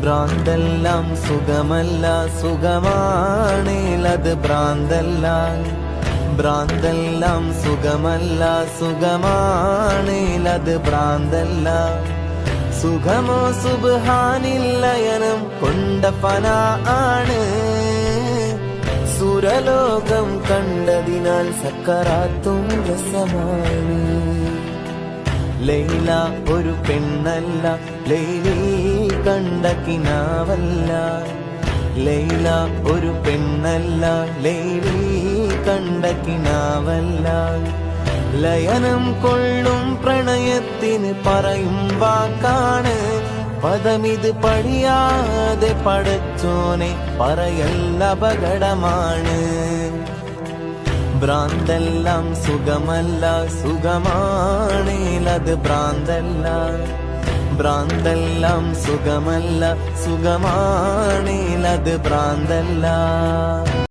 ഭ്രാന്തെല്ലാം സുഖമല്ല സുഖമാണേലത് ഭ്രാന്തല്ല. ഭ്രാന്തെല്ലാം സുഖമല്ല സുഖമാണേലത് ഭ്രാന്തല്ല. സുഖമോ സുബാനില്ലയനം കൊണ്ട ഫന ആണ്. സുരലോകം കണ്ടതിനാൽ സക്കറാത്തും രസമാണ്. ലൈല ഒരു പെണ്ണല്ല ലൈലിൽ കണ്ട കിനാവല്ല. ലൈല ഒരു പെണ്ണല്ല. ലൈലി കണ്ട കിനാവല്ല. ലയനം കൊള്ളും പ്രണയത്തിന് പറയും വാക്കാണ്. പദമിത് പഴിയാതെ പടച്ചോനെ പറയല്ല അപകടമാണ്. ഭ്രാന്തെല്ലാം സുഖമല്ല. സുഖമാണേലത് ഭ്രാന്തല്ല. ഭ്രാന്തെല്ലാം സുഖമല്ല സുഖമാണേലത് ഭ്രാന്തല്ല.